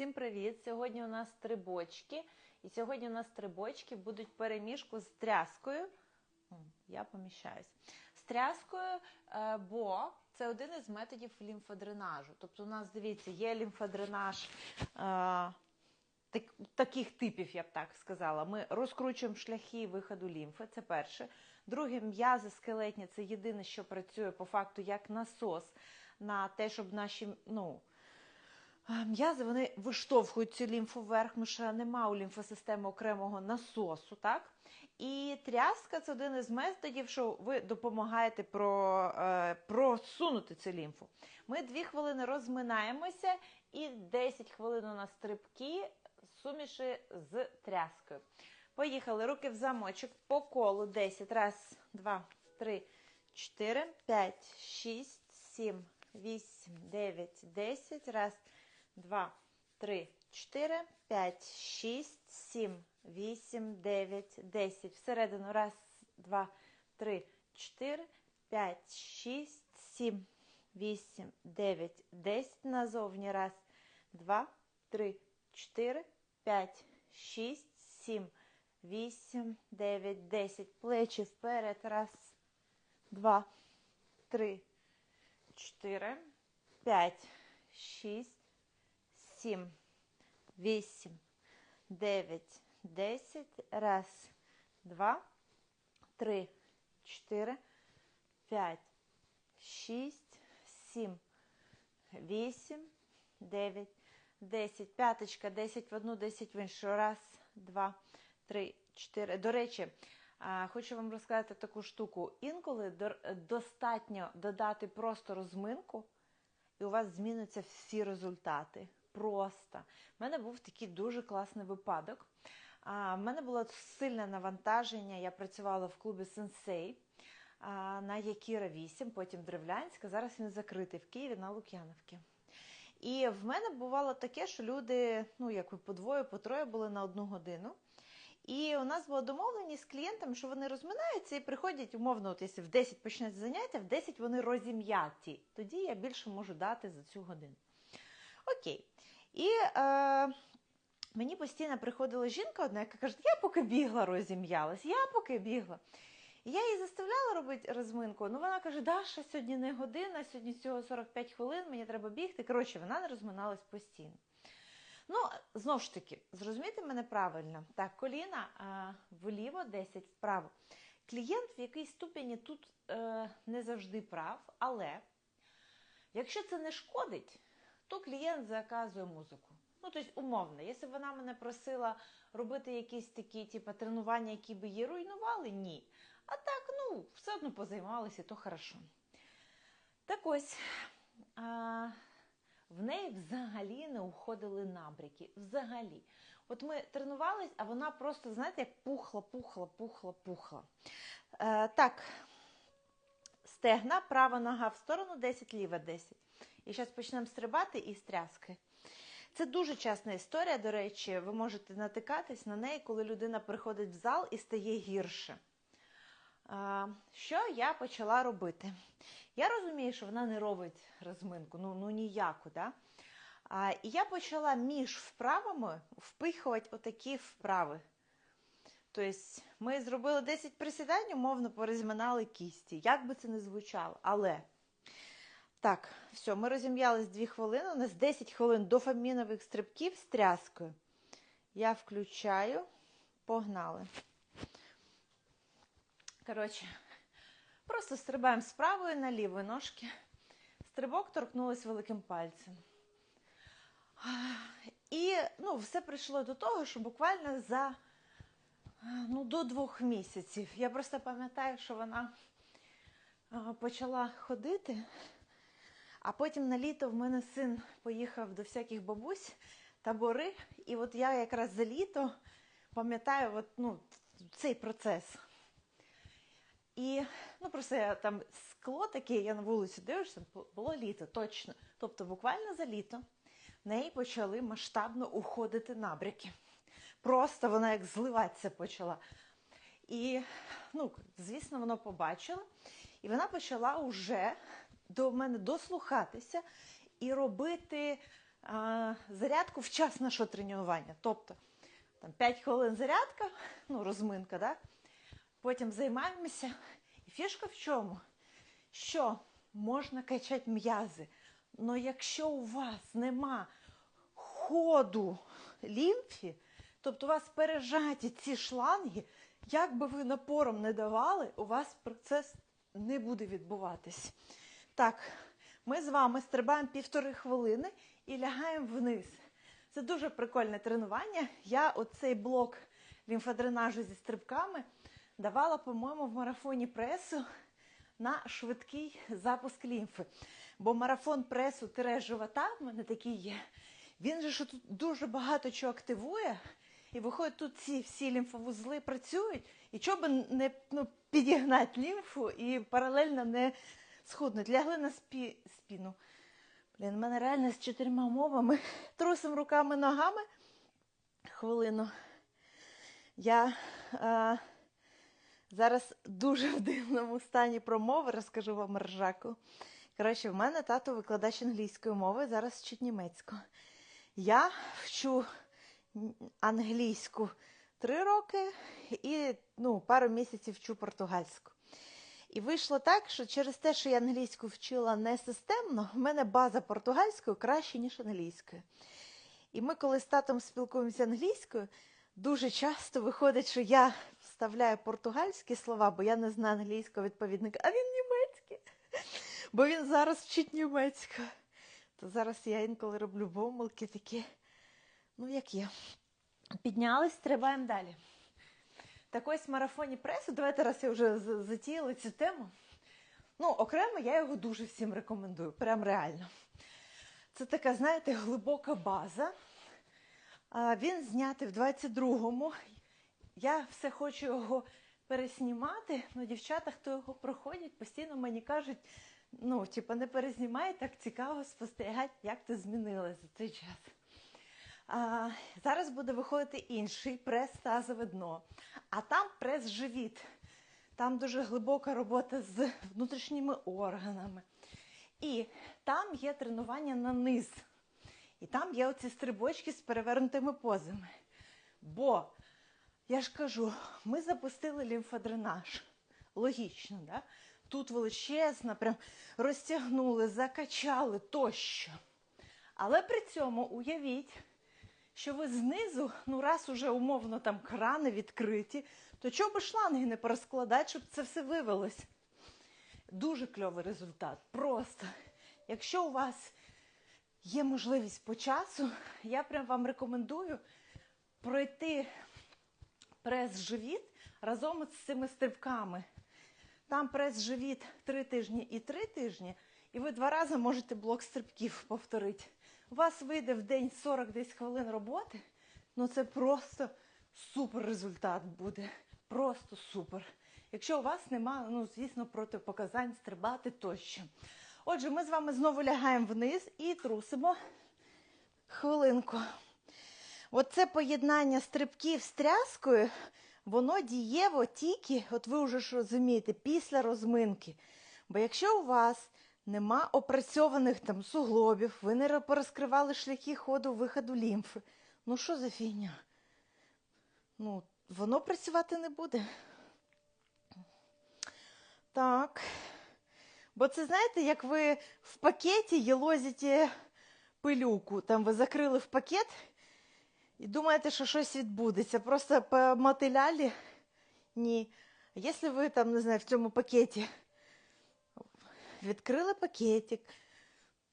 Всім привіт! Сьогодні у нас три бочки. І сьогодні у нас три бочки будуть переміжку з тряскою. Я поміщаюсь. З тряскою, е, бо це один із методів лімфодренажу. Тобто, у нас, дивіться, є лімфодренаж е, так, таких типів, я б так сказала. Ми розкручуємо шляхи виходу лімфи, це перше. Друге, м'язи скелетні це єдине, що працює по факту як насос на те, щоб наші ну, м'язи вони виштовхують цю лімфу вверх, тому що нема у лімфосистеми окремого насосу. так? І тряска це один із методів, що ви допомагаєте про, е, просунути цю лімфу. Ми дві хвилини розминаємося і 10 хвилин у нас стрибки суміші з тряскою. Поїхали. Руки в замочок по колу. 10. Раз, два, три, чотири, п'ять, шість, сім, вісім, дев'ять, десять. Раз, два, три, чотири, п'ять, шість, сім, вісім, дев'ять, десять. Всередину. Раз, два, три, чотири, п'ять, шість, сім, вісім, дев'ять, десять. Назовні. Раз, два, три, чотири, п'ять, шість, сім. 8, 9, 10. Плечі вперед. Раз, два, три, чотири, п'ять, шість, сім, вісім, дев'ять, десять. Раз, два, три, чотири, п'ять, шість, сім, вісім, дев'ять, десять. П'яточка, десять в одну, десять в іншу. Раз, два, три, чотири. До речі, хочу вам розказати таку штуку. Інколи достатньо додати просто розминку, і у вас зміняться всі результати. Просто. У мене був такий дуже класний випадок. А, в мене було сильне навантаження. Я працювала в клубі Сенсей а, на Якіра 8, потім Древлянська. Зараз він закритий в Києві на Лук'яновці. І в мене бувало таке, що люди, ну як по двоє, по троє були на одну годину. І у нас була домовленість з клієнтами, що вони розминаються і приходять, умовно, от якщо в 10 почнеться заняття, в 10 вони розім'яті. Тоді я більше можу дати за цю годину. Окей. І е, мені постійно приходила жінка одна, яка каже, я поки бігла, розім'ялась, я поки бігла. І я її заставляла робити розминку. Ну вона каже, Даша, сьогодні не година, сьогодні всього 45 хвилин, мені треба бігти. Коротше, вона не розминалась постійно. Ну, знову ж таки, зрозумійте мене правильно. Так, коліна а, вліво, 10 вправо. Клієнт в якійсь ступені тут е, не завжди прав, але якщо це не шкодить, то клієнт заказує музику. Ну, тобто, умовно, якщо б вона мене просила робити якісь такі, типу, тренування, які би її руйнували, ні. А так, ну, все одно позаймалися, то хорошо. Так ось, а, в неї взагалі не уходили набряки. Взагалі. От ми тренувались, а вона просто, знаєте, як пухла, пухла, пухла, пухла. Е, так, стегна, права нога в сторону, 10, ліва 10. І зараз почнемо стрибати і стряски. Це дуже частна історія, до речі, ви можете натикатись на неї, коли людина приходить в зал і стає гірше. Що я почала робити? Я розумію, що вона не робить розминку, ну, ну ніяку. Да? І я почала між вправами впихувати отакі вправи. Тобто ми зробили 10 присідань, умовно порозминали кісті. Як би це не звучало, але. Так, все, ми розім'ялись 2 хвилини. У нас 10 хвилин дофамінових стрибків з тряскою. Я включаю, погнали. Коротше, просто стрибаємо з правої на лівої ножки. Стрибок торкнулись великим пальцем. І ну, все прийшло до того, що буквально за ну, до двох місяців. Я просто пам'ятаю, що вона почала ходити, а потім на літо в мене син поїхав до всяких бабусь табори, і от я якраз за літо пам'ятаю от, ну, цей процес. І ну, просто я, там скло таке, я на вулицю дивишся, було літо, точно. Тобто, буквально за літо в неї почали масштабно уходити набряки. Просто вона як зливатися почала. І, ну, звісно, вона побачила, і вона почала вже до мене дослухатися і робити а, зарядку в час нашого тренування. Тобто там 5 хвилин зарядка, ну, розминка, да? потім займаємося. І фішка в чому? Що можна качати м'язи. Але якщо у вас нема ходу лімфі, тобто у вас пережаті ці шланги, як би ви напором не давали, у вас процес не буде відбуватись. Так, ми з вами стрибаємо півтори хвилини і лягаємо вниз. Це дуже прикольне тренування. Я оцей блок лімфодренажу зі стрибками давала, по-моєму, в марафоні пресу на швидкий запуск лімфи. Бо марафон пресу тире живота, в мене такий є. Він же ж тут дуже багато чого активує, і виходить, тут ці всі лімфовузли працюють, і чого би не ну, підігнати лімфу і паралельно не схуднути. Лягли на спі, спіну. Блін, в мене реально з чотирма мовами. Трусим руками, ногами. Хвилину. Я е, зараз дуже в дивному стані промови, розкажу вам ржаку. Коротше, в мене тато викладач англійської мови, зараз вчить німецьку. Я вчу англійську три роки і ну, пару місяців вчу португальську. І вийшло так, що через те, що я англійську вчила не системно, в мене база португальською краще, ніж англійською. І ми, коли з татом спілкуємося англійською, дуже часто виходить, що я вставляю португальські слова, бо я не знаю англійського відповідника, а він німецький. Бо він зараз вчить німецьку. То зараз я інколи роблю помилки такі, ну як є. Піднялись, стрибаємо далі. Так ось марафоні пресу, давайте раз я вже затіяла цю тему. Ну, окремо я його дуже всім рекомендую, прям реально. Це така, знаєте, глибока база. Він знятий в 22-му. Я все хочу його переснімати, але дівчата, хто його проходять, постійно мені кажуть, ну, типу, не перезнімай, так цікаво спостерігати, як ти змінилася за цей час. А, Зараз буде виходити інший прес тазове дно. А там прес живіт. Там дуже глибока робота з внутрішніми органами. І там є тренування на низ. І там є оці стрибочки з перевернутими позами. Бо, я ж кажу, ми запустили лімфодренаж. Логічно, да? Тут величезно, прям розтягнули, закачали тощо. Але при цьому уявіть, що ви знизу, ну раз уже умовно там крани відкриті, то чого би шланги не порозкладати, щоб це все вивелось? Дуже кльовий результат. Просто. Якщо у вас є можливість по часу, я прям вам рекомендую пройти прес-живіт разом з цими стрибками. Там прес-живіт 3 тижні і 3 тижні, і ви два рази можете блок стрибків повторити. У вас вийде в день 40 десь хвилин роботи, ну це просто супер результат буде. Просто супер. Якщо у вас немає, ну, звісно, протипоказань стрибати тощо. Отже, ми з вами знову лягаємо вниз і трусимо хвилинку. Оце поєднання стрибків з тряскою, воно дієво тільки, от ви вже ж розумієте, після розминки. Бо якщо у вас нема опрацьованих там суглобів, ви не порозкривали шляхи ходу виходу лімфи, ну що за фігня? Ну, воно працювати не буде. Так. Бо це, знаєте, як ви в пакеті єлозите пилюку. Там ви закрили в пакет і думаєте, що щось відбудеться. Просто помотилялі? Ні. Якщо ви там, не знаю, в цьому пакеті відкрили пакетик,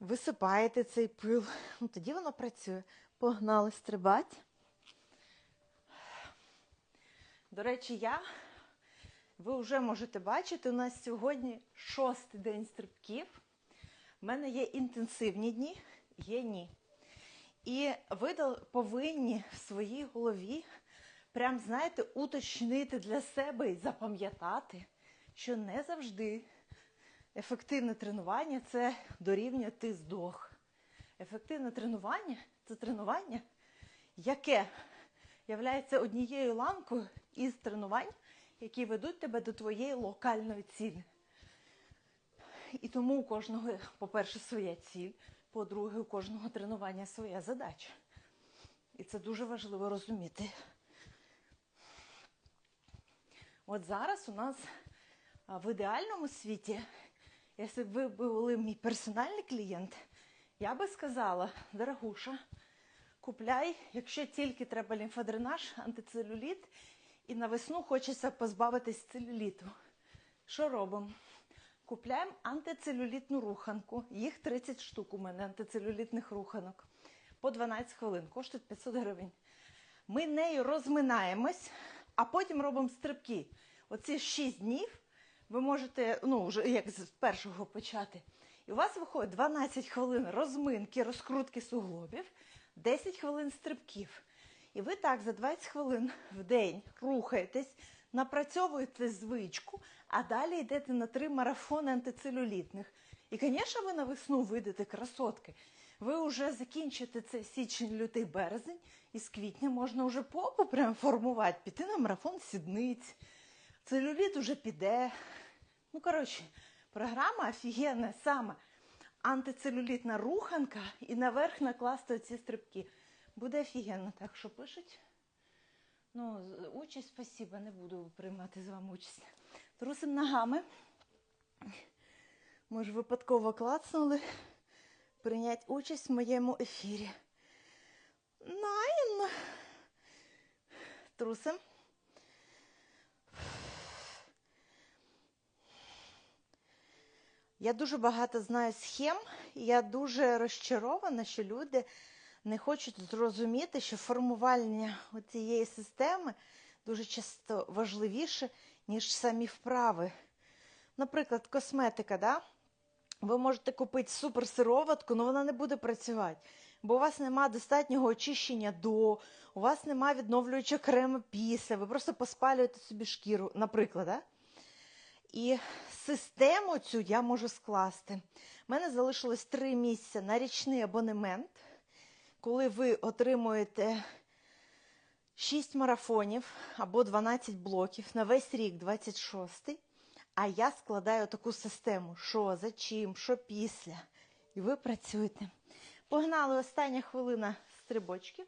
висипаєте цей пил, ну тоді воно працює. Погнали стрибати. До речі, я, ви вже можете бачити, у нас сьогодні шостий день стрибків. У мене є інтенсивні дні, є ні. І ви повинні в своїй голові, прям, знаєте, уточнити для себе і запам'ятати, що не завжди ефективне тренування це дорівнює ти здох. Ефективне тренування це тренування, яке являється однією ланкою із тренувань, які ведуть тебе до твоєї локальної цілі. І тому у кожного, по-перше, своя ціль, По-друге, у кожного тренування своя задача. І це дуже важливо розуміти. От зараз у нас в ідеальному світі, якщо б ви були мій персональний клієнт, я би сказала, дорогуша, купляй, якщо тільки треба лімфодренаж, антицелюліт, і на весну хочеться позбавитись целюліту. Що робимо? Купляємо антицелюлітну руханку. Їх 30 штук у мене антицелюлітних руханок. По 12 хвилин, коштують 500 гривень. Ми нею розминаємось, а потім робимо стрибки. Оці 6 днів ви можете, ну, вже як з першого почати. І у вас виходить 12 хвилин розминки, розкрутки суглобів, 10 хвилин стрибків. І ви так за 20 хвилин в день рухаєтесь, напрацьовуєте звичку, а далі йдете на три марафони антицелюлітних. І, звісно, ви на весну вийдете красотки. Ви вже закінчите це січень, лютий, березень, і з квітня можна вже попу прям формувати, піти на марафон сідниць. Целюліт уже піде. Ну, коротше, програма офігенна саме. Антицелюлітна руханка і наверх накласти ці стрибки. Буде офігенно. Так що пишуть. Ну, участь, спасибо, не буду приймати з вами участь. Трусим ногами. Ми ж випадково клацнули прийняти участь в моєму ефірі. Найн. Трусим. Я дуже багато знаю схем, і я дуже розчарована, що люди не хочуть зрозуміти, що формування цієї системи дуже часто важливіше, ніж самі вправи. Наприклад, косметика, да? ви можете купити суперсироватку, але вона не буде працювати, бо у вас немає достатнього очищення до, у вас немає відновлюючого крему після, ви просто поспалюєте собі шкіру, наприклад. Да? І систему цю я можу скласти. У мене залишилось три місяці на річний абонемент, коли ви отримуєте 6 марафонів або 12 блоків на весь рік 26 а я складаю таку систему, що, за чим, що після. І ви працюєте. Погнали остання хвилина стрибочки.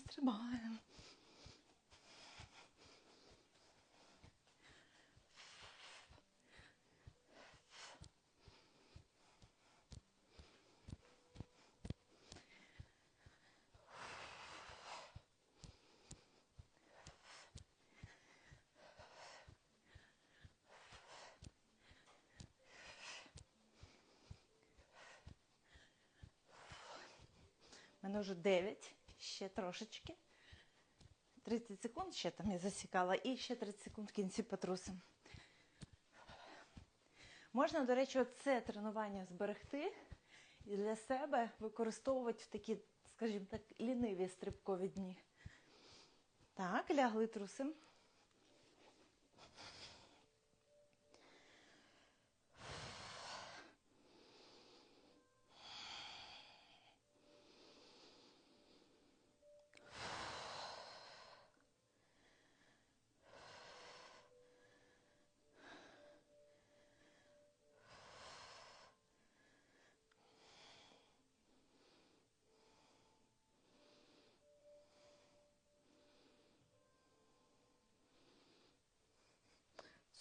Стрибаємо. Мене вже 9, ще трошечки. 30 секунд ще там я засікала, і ще 30 секунд в кінці потрусим. Можна, до речі, це тренування зберегти і для себе використовувати в такі, скажімо так, ліниві стрибкові дні. Так, лягли трусим.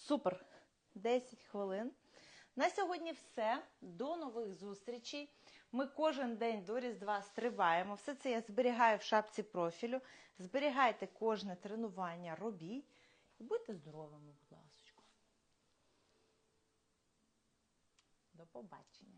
Супер! 10 хвилин. На сьогодні все. До нових зустрічей. Ми кожен день до Різдва стриваємо. Все це я зберігаю в шапці профілю. Зберігайте кожне тренування, робіть і будьте здоровими, будь ласка. До побачення.